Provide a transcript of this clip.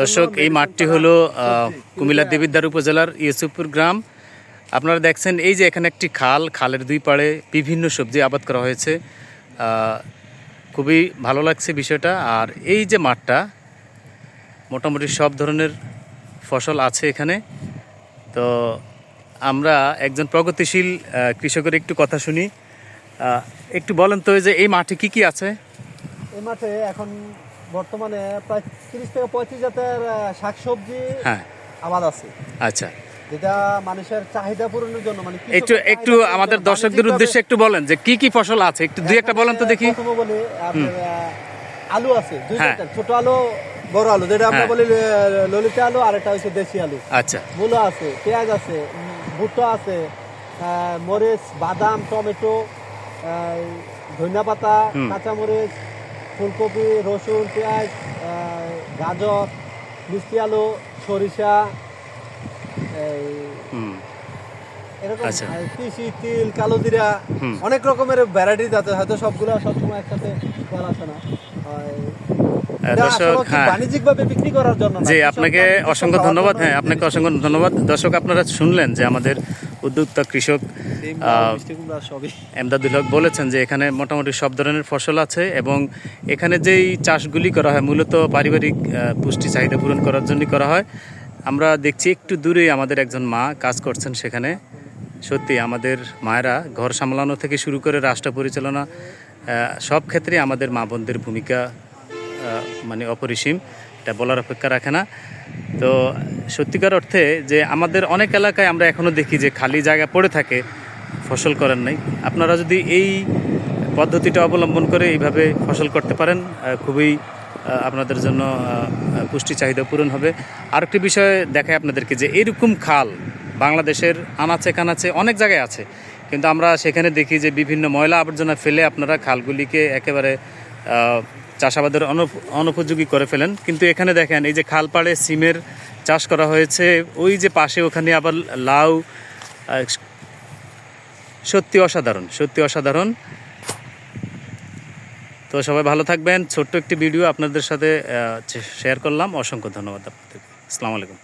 দর্শক এই মাঠটি হলো। কুমিল্লা দেবিদ্বার উপজেলার ইউসুফপুর গ্রাম। আপনারা দেখছেন এই যে এখানে একটি খাল খালের দুই পাড়ে বিভিন্ন সবজি আবাদ করা হয়েছে। খুবই ভালো লাগছে বিষয়টা। আর এই যে মাঠটা মোটামুটি সব ধরনের ফসল আছে এখানে। তো আমরা একজন প্রগতিশীল কৃষকের একটু কথা শুনি। একটু বলেন তো যে এই মাঠে কি কি আছে? এই মাঠে এখন বর্তমানে প্রায় তিরিশ থেকে পঁয়ত্রিশ জাতের শাকসবজি হ্যাঁ। আবাদ আছে। আচ্ছা। যেটা মানুষের চাহিদা পূরণের জন্য মানে একটু একটু আমাদের দর্শকদের উদ্দেশ্যে একটু বলেন যে কি কি ফসল আছে? একটু দুই একটা বলেন তো দেখি। বলি আলু আছে দুই হ্যাঁ। ছোট আলু বড় আলু যেটা আমরা হ্যাঁ। বলি ললিতা আলু আর একটা হচ্ছে দেশি আলু। আচ্ছা। মূলো আছে পেঁয়াজ আছে ভুট্টা আছে মরিচ বাদাম টমেটো ধনিয়া পাতা কাঁচামরিচ ফুলকপি রসুন পেঁয়াজ গাজর মিষ্টি আলু সরিষা এরকম আচ্ছা। তিসি তিল কালো জিরা অনেক রকমের ভ্যারাইটিস আছে হয়তো সবগুলো সবসময় একসাথে বলা আসে না। দর্শক, হ্যাঁ। বিক্রি করার জন্য না, জি আপনাকে অসংখ্য ধন্যবাদ। হ্যাঁ আপনাকে অসংখ্য ধন্যবাদ। দর্শক আপনারা শুনলেন যে আমাদের উদ্যোক্তা কৃষক এমদাদুল হক বলেছেন যে এখানে মোটামুটি সব ধরনের ফসল আছে এবং এখানে যেই চাষগুলি করা হয় মূলত পারিবারিক পুষ্টি চাহিদা পূরণ করার জন্যই করা হয়। আমরা দেখছি একটু দূরেই আমাদের একজন মা কাজ করছেন সেখানে। সত্যি আমাদের মায়েরা ঘর সামলানো থেকে শুরু করে রাষ্ট্র পরিচালনা সব ক্ষেত্রে আমাদের মা বোনদের ভূমিকা মানে অপরিসীম। এটা বলার অপেক্ষা রাখে না। তো সত্যিকার অর্থে যে আমাদের অনেক এলাকায় আমরা এখনও দেখি যে খালি জায়গা পড়ে থাকে, ফসল করেন নাই। আপনারা যদি এই পদ্ধতিটা অবলম্বন করে এইভাবে ফসল করতে পারেন খুবই আপনাদের জন্য পুষ্টি চাহিদা পূরণ হবে। আরেকটি বিষয় দেখায় আপনাদেরকে যে এরকম খাল বাংলাদেশের আনাচে কানাচে অনেক জায়গায় আছে। কিন্তু আমরা সেখানে দেখি যে বিভিন্ন ময়লা আবর্জনা ফেলে আপনারা খালগুলিকে একেবারে চাষাবাদের অনুপযোগী করে ফেলেন। কিন্তু এখানে দেখেন এই যে খাল পাড়ে সিমের চাষ করা হয়েছে। ওই যে পাশে ওখানে আবার লাউ সত্যি অসাধারণ সত্যি অসাধারণ। তো সবাই ভালো থাকবেন। ছোট্ট একটি ভিডিও আপনাদের সাথে শেয়ার করলাম। অসংখ্য ধন্যবাদ আপনাদের। আসসালামু আলাইকুম।